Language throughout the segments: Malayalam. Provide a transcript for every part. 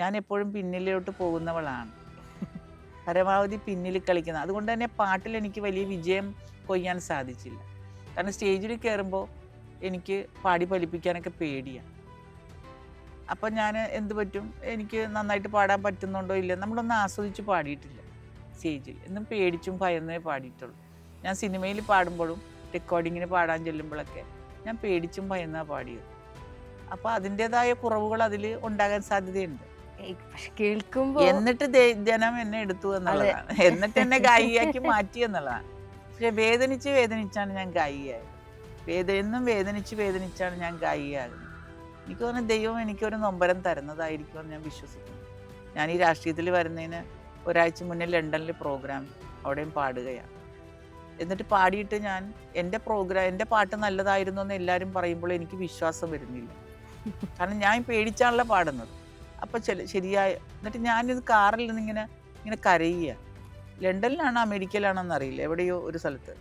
ഞാൻ എപ്പോഴും പിന്നിലോട്ട് പോകുന്നവളാണ്. പരമാവധി പിന്നിൽ കളിക്കുന്ന അതുകൊണ്ട് തന്നെ പാട്ടിൽ എനിക്ക് വലിയ വിജയം കൊയ്യാൻ സാധിച്ചില്ല. കാരണം സ്റ്റേജിൽ കയറുമ്പോൾ എനിക്ക് പാടി ഫലിപ്പിക്കാനൊക്കെ പേടിയാണ് അപ്പം ഞാൻ എന്ത് പറ്റും? എനിക്ക് നന്നായിട്ട് പാടാൻ പറ്റുന്നുണ്ടോ ഇല്ല നമ്മളൊന്നും ആസ്വദിച്ച് പാടിയിട്ടില്ല സ്റ്റേജിൽ. എന്നും പേടിച്ചും ഭയന്നേ പാടിയിട്ടുള്ളൂ. ഞാൻ സിനിമയിൽ പാടുമ്പോഴും റെക്കോർഡിങ്ങിന് പാടാൻ ചെല്ലുമ്പോഴൊക്കെ ഞാൻ പേടിച്ചും ഭയന്നാണ് പാടിയത്. അപ്പോൾ അതിന്റെതായ കുറവുകൾ അതിൽ ഉണ്ടാകാൻ സാധ്യതയുണ്ട്. പക്ഷെ കേൾക്കുമ്പോ എന്നിട്ട് ദേ- ജനം എന്നെ എടുത്തു എന്നുള്ളതാണ്. എന്നിട്ട് എന്നെ ഗായികയാക്കി മാറ്റി എന്നുള്ളതാണ്. പക്ഷെ വേദനിച്ച് വേദനിച്ചാണ് ഞാൻ ഗായികയായത് വേദ എന്നും വേദനിച്ച് വേദനിച്ചാണ് ഞാൻ ഗായികയാകുന്നത് എനിക്ക് തോന്നുന്നു ദൈവം എനിക്കൊരു നൊമ്പരം തരുന്നതായിരിക്കുമെന്ന് ഞാൻ വിശ്വസിക്കുന്നു. ഞാൻ ഈ രാഷ്ട്രീയത്തിൽ വരുന്നതിന് ഒരാഴ്ച മുന്നേ ലണ്ടനിൽ പ്രോഗ്രാം അവിടെയും പാടുകയാണ്. എന്നിട്ട് പാടിയിട്ട് ഞാൻ എന്റെ പ്രോഗ്രാം എന്റെ പാട്ട് നല്ലതായിരുന്നു എന്ന് എല്ലാവരും പറയുമ്പോൾ എനിക്ക് വിശ്വാസം വരുന്നില്ല. കാരണം ഞാൻ പേടിച്ചാണല്ലോ പാടുന്നത്. അപ്പം ശരിയായ എന്നിട്ട് ഞാനിത് കാറിൽ നിന്ന് ഇങ്ങനെ ഇങ്ങനെ കരയുക. ലണ്ടനിലാണോ അമേരിക്കയിലാണോ എന്നറിയില്ല എവിടെയോ ഒരു സ്ഥലത്ത്.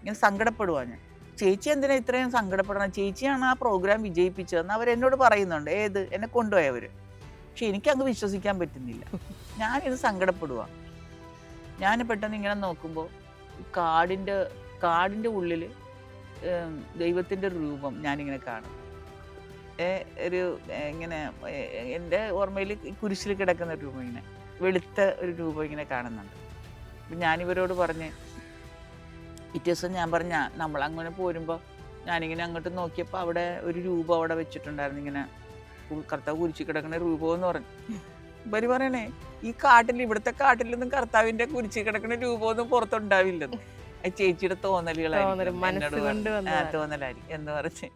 ഇങ്ങനെ സങ്കടപ്പെടുവാ ഞാൻ. ചേച്ചി എന്തിനാ ഇത്രയും സങ്കടപ്പെടണം? ചേച്ചിയാണ് ആ പ്രോഗ്രാം വിജയിപ്പിച്ചതെന്ന് അവരെന്നോട് പറയുന്നുണ്ട്. ഏത്? എന്നെ കൊണ്ടുപോയവർ പക്ഷെ എനിക്കങ്ങ് വിശ്വസിക്കാൻ പറ്റുന്നില്ല. ഞാനിത് സങ്കടപ്പെടുക ഞാൻ പെട്ടെന്ന് ഇങ്ങനെ നോക്കുമ്പോൾ കാടിന്റെ കാടിന്റെ ഉള്ളിൽ ദൈവത്തിന്റെ രൂപം ഞാനിങ്ങനെ കാണും. ഒരു ഇങ്ങനെ എന്റെ ഓർമ്മയിൽ കുരിശിൽ കിടക്കുന്ന ഒരു രൂപം ഇങ്ങനെ വെളുത്ത ഒരു രൂപം ഇങ്ങനെ കാണുന്നുണ്ട്. അപ്പം ഞാനിവരോട് പറഞ്ഞ് പിറ്റേ ദിവസം ഞാൻ പറഞ്ഞ നമ്മൾ അങ്ങനെ പോരുമ്പോൾ ഞാനിങ്ങനെ അങ്ങോട്ട് നോക്കിയപ്പോൾ അവിടെ ഒരു രൂപം അവിടെ വെച്ചിട്ടുണ്ടായിരുന്നു ഇങ്ങനെ കർത്താവ് കുരിശി കിടക്കുന്ന രൂപം എന്ന് പറഞ്ഞു ഇവർ പറയണേ ഈ കാട്ടിൽ ഇവിടുത്തെ കാട്ടിലൊന്നും കർത്താവിന്റെ കുരിശി കിടക്കുന്ന രൂപമൊന്നും പുറത്തുണ്ടാവില്ലെന്ന്. ചേച്ചിയുടെ തോന്നലുകളായിരുന്നു തോന്നലുകളായിരിക്കും. തോന്നലായിരിക്കും എന്ന് പറഞ്ഞ്.